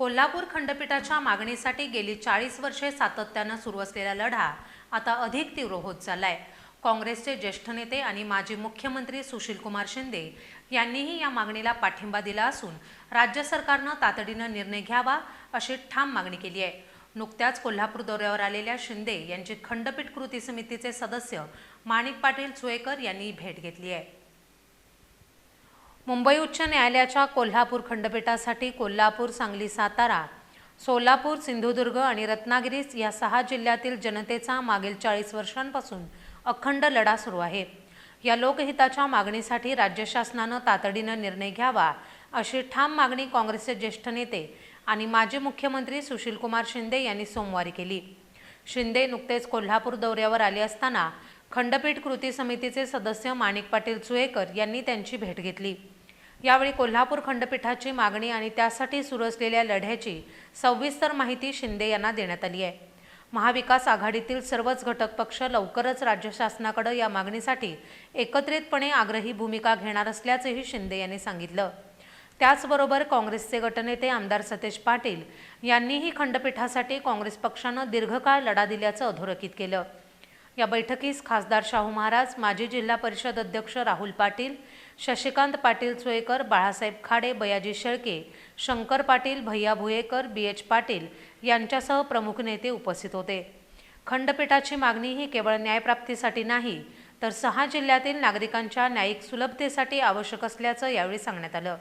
कोल्हापूर खंडपीठाच्या मागणीसाठी गेली चाळीस वर्षे सातत्यानं सुरू असलेला लढा आता अधिक तीव्र होत चाललाय. काँग्रेसचे ज्येष्ठ नेते आणि माजी मुख्यमंत्री सुशीलकुमार शिंदे यांनीही या मागणीला पाठिंबा दिला असून राज्य सरकारनं तातडीनं निर्णय घ्यावा अशी ठाम मागणी केली आहे. नुकत्याच कोल्हापूर दौऱ्यावर आलेल्या शिंदे यांची खंडपीठ कृती समितीचे सदस्य माणिक पाटील चुएकर यांनी भेट घेतली आहे. मुंबई उच्च न्यायालयाच्या कोल्हापूर खंडपीठासाठी कोल्हापूर सांगली सातारा सोलापूर सिंधुदुर्ग आणि रत्नागिरी या सहा जिल्ह्यातील जनतेचा मागील चाळीस वर्षांपासून अखंड लढा सुरू आहे. या लोकहिताच्या मागणीसाठी राज्य शासनानं तातडीनं निर्णय घ्यावा अशी ठाम मागणी काँग्रेसचे ज्येष्ठ नेते आणि माजी मुख्यमंत्री सुशीलकुमार शिंदे यांनी सोमवारी केली. शिंदे नुकतेच कोल्हापूर दौऱ्यावर आले असताना खंडपीठ कृती समितीचे सदस्य माणिक पाटील चुएकर यांनी त्यांची भेट घेतली. यावेळी कोल्हापूर खंडपीठाची मागणी आणि त्यासाठी सुरू असलेल्या लढ्याची सविस्तर माहिती शिंदे यांना देण्यात आली आहे. महाविकास आघाडीतील सर्वच घटक पक्ष लवकरच राज्य शासनाकडे या मागणीसाठी एकत्रितपणे आग्रही भूमिका घेणार असल्याचंही शिंदे यांनी सांगितलं. त्याचबरोबर काँग्रेसचे गटनेते आमदार सतेज पाटील यांनीही खंडपीठासाठी काँग्रेस पक्षानं दीर्घकाळ लढा दिल्याचं अधोरेखित केलं. या बैठकीस खासदार शाहू महाराज माजी जिल्हा परिषद अध्यक्ष राहुल पाटील शशिकांत पाटील चोयकर बाळासाहेब खाडे बयाजी शेळके शंकर पाटील भैया भुयेकर बी एच पाटील यांच्यासह प्रमुख नेते उपस्थित होते. खंडपीठाची मागणी ही केवळ न्यायप्राप्तीसाठी नाही तर सहा जिल्ह्यातील नागरिकांच्या न्यायिक सुलभतेसाठी आवश्यक असल्याचं यावेळी सांगण्यात आलं.